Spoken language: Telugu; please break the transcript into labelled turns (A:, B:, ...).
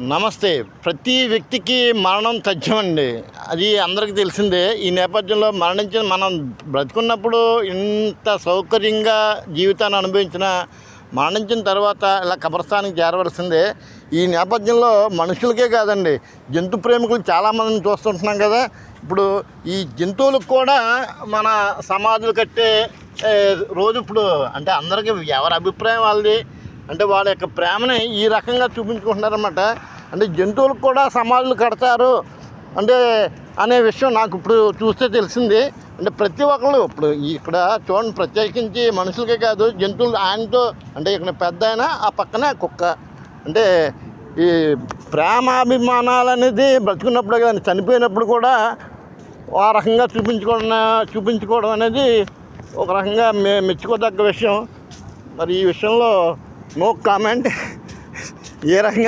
A: నమస్తే. ప్రతి వ్యక్తికి మరణం తథ్యమండి. అది అందరికీ తెలిసిందే. ఈ నేపథ్యంలో మరణించిన మనం బ్రతుకున్నప్పుడు ఇంత సౌకర్యంగా జీవితాన్ని అనుభవించిన మరణించిన తర్వాత ఇలా కబరస్థానికి చేరవలసిందే. ఈ నేపథ్యంలో మనుషులకే కాదండి జంతు ప్రేమికులు చాలామందిని చూస్తుంటున్నాం కదా. ఇప్పుడు ఈ జంతువులకు కూడా మన సమాధులు కట్టే రోజు ఇప్పుడు అంటే అందరికీ ఎవరి అభిప్రాయం వాళ్ళది? అంటే వాళ్ళ యొక్క ప్రేమని ఈ రకంగా చూపించుకుంటున్నారన్నమాట. అంటే జంతువులకు కూడా సమాధులు కడతారు. అంటే అనే విషయం నాకు ఇప్పుడు చూస్తే తెలిసింది. అంటే ప్రతి ఒక్కళ్ళు ఇప్పుడు ఇక్కడ చూడండి ప్రత్యేకించి మనుషులకే కాదు జంతువులు ఆయనతో అంటే ఇక్కడ పెద్ద ఆయన ఆ పక్కనే కుక్క. అంటే ఈ ప్రేమాభిమానాలు అనేది బ్రతుకున్నప్పుడు కానీ చనిపోయినప్పుడు కూడా ఆ రకంగా చూపించుకోవడం చూపించుకోవడం అనేది ఒక రకంగా మె మెచ్చుకోదగ్గ విషయం. మరి ఈ విషయంలో నో కామెంట్ ఏ రకంగా